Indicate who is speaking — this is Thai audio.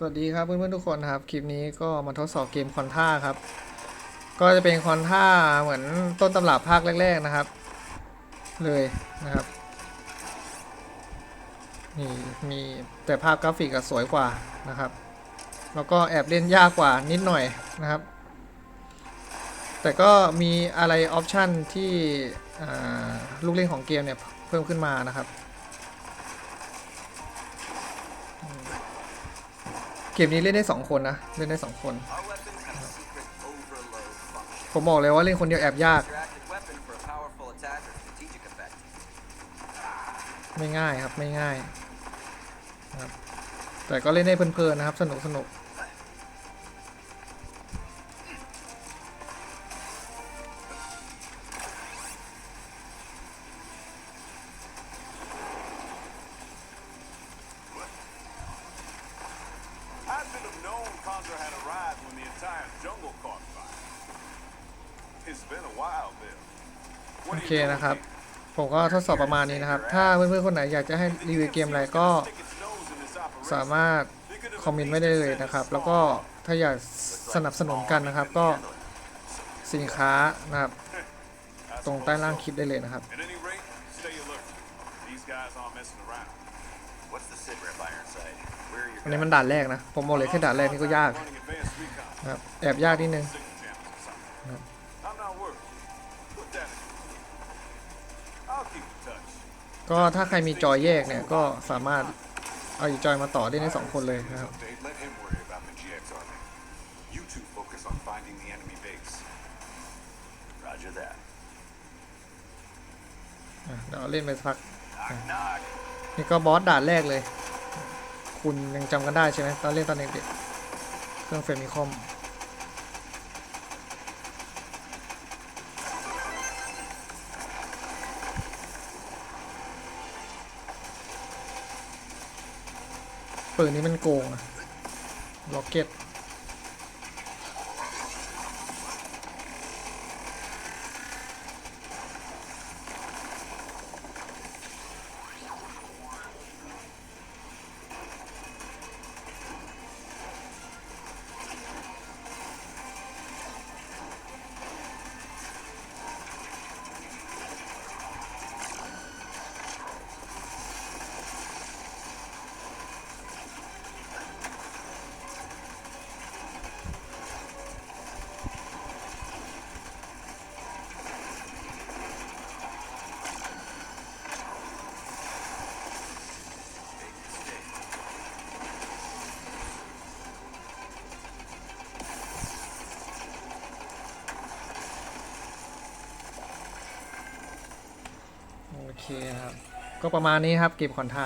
Speaker 1: สวัสดีครับเพื่อนๆทุกคนครับ คลิปนี้ก็มาทดสอบเกมคอนท่าครับ ก็จะเป็นคอนท่าเหมือนต้นตำรับภาคแรก ๆนะครับ เลยนะครับนี่มีแต่ภาพกราฟิกสวยกว่านะครับ แล้วก็แอบเล่นยากกว่านิดหน่อยนะครับ แต่ก็มีอะไรออปชันที่ลูกเล่นของเกมเนี่ยเพิ่มขึ้นมานะครับ เกมนี้เล่นได้ 2 คนนะ เล่นได้ 2 คน ผมบอกเลยว่าเล่นคนเดียวแอบยาก ไม่ง่ายครับไม่ง่ายครับแต่ก็เล่นได้เพลินๆนะครับ สนุกสนุก
Speaker 2: should have known Contra had arrived when the entire jungle caught fire. It's been a while, Bill.
Speaker 1: โอ
Speaker 2: What
Speaker 1: เค
Speaker 2: are you doing
Speaker 1: นะครับ
Speaker 2: here?
Speaker 1: ผมก็ทดสอบประมาณนี้นะครับ ถ้าเพื่อนๆคนไหนอยากจะให้รีวิวเกมอะไรก็
Speaker 2: Stick its nose in this operation.
Speaker 1: สามารถคอมเมนต์ไว้ได้เลยนะครับแล้วก็ถ้าอยากสนับสนุนกันนะครับ ก็สินค้านะครับ
Speaker 2: I
Speaker 1: ตรง
Speaker 2: suppose
Speaker 1: ใต้ล่าง
Speaker 2: so.
Speaker 1: คลิปได้เลยนะครับ
Speaker 2: At any rate, stay alert. These guys aren't messing around.
Speaker 1: อันนี้มันด่านแรกนะ ผมบอกเลยแค่ด่านแรกนี่ก็ยาก
Speaker 2: Running advanced recon
Speaker 1: นะครับแอบยากนิดนึง
Speaker 2: signal channels or something.
Speaker 1: Yep.
Speaker 2: I'm not worried. Put that in. I'll keep in touch.
Speaker 1: ก็ถ้าใครมีจอยแยกเนี่ยก็สามารถเอาอีกจอยมาต่อได้ในสองคนเลยนะครับ
Speaker 3: Update. Let him worry about the GX army. You two focus on finding the enemy base.
Speaker 4: Roger that.
Speaker 1: อะเดี๋ยวเล่นไปสัก นี่ก็บอสด่านแรกเลย คุณยังจำกันได้ใช่ไหมตอนเล่นตอนเด็กๆเครื่องเฟรมิคอมปืนนี้มันโกงอะล็อกเก็ต โอเคครับ ก็ประมาณนี้ครับเกมคอนทะ